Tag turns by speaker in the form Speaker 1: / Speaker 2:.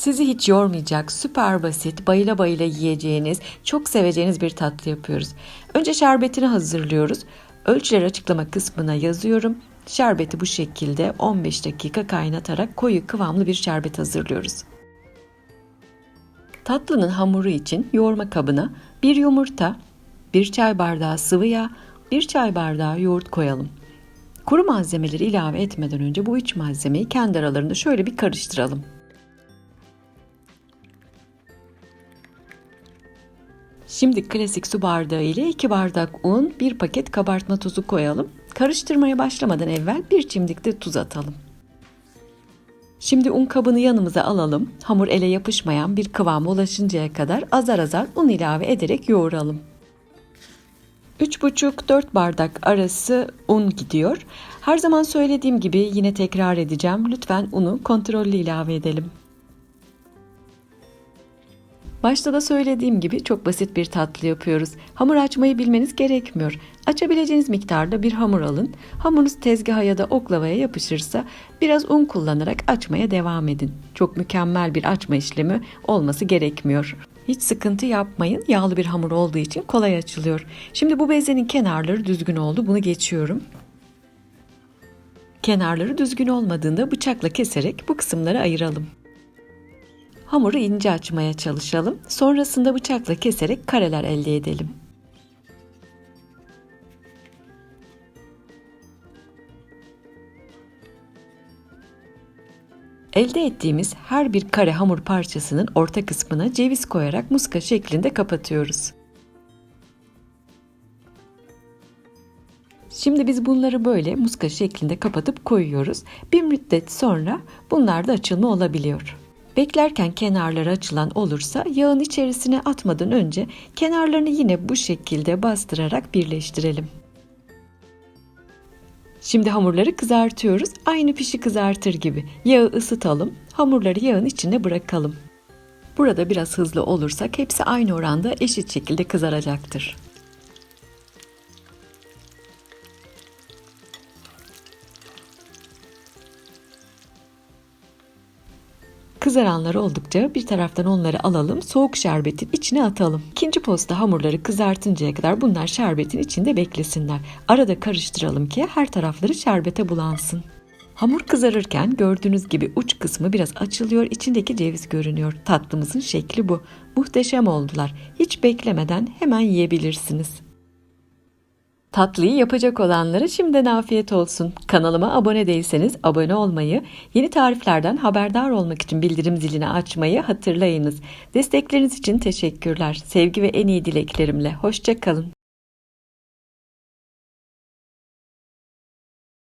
Speaker 1: Sizi hiç yormayacak, süper basit, bayıla bayıla yiyeceğiniz, çok seveceğiniz bir tatlı yapıyoruz. Önce şerbetini hazırlıyoruz. Ölçüleri açıklama kısmına yazıyorum. Şerbeti bu şekilde 15 dakika kaynatarak koyu kıvamlı bir şerbet hazırlıyoruz. Tatlının hamuru için yoğurma kabına bir yumurta, bir çay bardağı sıvı yağ, bir çay bardağı yoğurt koyalım. Kuru malzemeleri ilave etmeden önce bu üç malzemeyi kendi aralarında şöyle bir karıştıralım. Şimdi klasik su bardağı ile 2 bardak un, 1 paket kabartma tozu koyalım. Karıştırmaya başlamadan evvel bir çimdik de tuz atalım. Şimdi un kabını yanımıza alalım. Hamur ele yapışmayan bir kıvama ulaşıncaya kadar azar azar un ilave ederek yoğuralım. 3,5-4 bardak arası un gidiyor. Her zaman söylediğim gibi yine tekrar edeceğim. Lütfen unu kontrollü ilave edelim. Başta da söylediğim gibi çok basit bir tatlı yapıyoruz. Hamur açmayı bilmeniz gerekmiyor. Açabileceğiniz miktarda bir hamur alın. Hamurunuz tezgaha ya da oklavaya yapışırsa biraz un kullanarak açmaya devam edin. Çok mükemmel bir açma işlemi olması gerekmiyor. Hiç sıkıntı yapmayın. Yağlı bir hamur olduğu için kolay açılıyor. Şimdi bu bezenin kenarları düzgün oldu. Bunu geçiyorum. Kenarları düzgün olmadığında bıçakla keserek bu kısımları ayıralım. Hamuru ince açmaya çalışalım. Sonrasında bıçakla keserek kareler elde edelim. Elde ettiğimiz her bir kare hamur parçasının orta kısmına ceviz koyarak muska şeklinde kapatıyoruz. Şimdi biz bunları böyle muska şeklinde kapatıp koyuyoruz. Bir müddet sonra bunlar da açılma olabiliyor. Beklerken kenarları açılan olursa yağın içerisine atmadan önce kenarlarını yine bu şekilde bastırarak birleştirelim. Şimdi hamurları kızartıyoruz. Aynı pişi kızartır gibi. Yağı ısıtalım. Hamurları yağın içine bırakalım. Burada biraz hızlı olursak hepsi aynı oranda eşit şekilde kızaracaktır. Kızaranlar oldukça bir taraftan onları alalım, soğuk şerbetin içine atalım. İkinci posta hamurları kızartıncaya kadar bunlar şerbetin içinde beklesinler. Arada karıştıralım ki her tarafları şerbete bulansın. Hamur kızarırken gördüğünüz gibi uç kısmı biraz açılıyor, içindeki ceviz görünüyor. Tatlımızın şekli bu. Muhteşem oldular. Hiç beklemeden hemen yiyebilirsiniz. Tatlıyı yapacak olanlara şimdiden afiyet olsun. Kanalıma abone değilseniz abone olmayı, yeni tariflerden haberdar olmak için bildirim zilini açmayı hatırlayınız. Destekleriniz için teşekkürler. Sevgi ve en iyi dileklerimle. Hoşçakalın.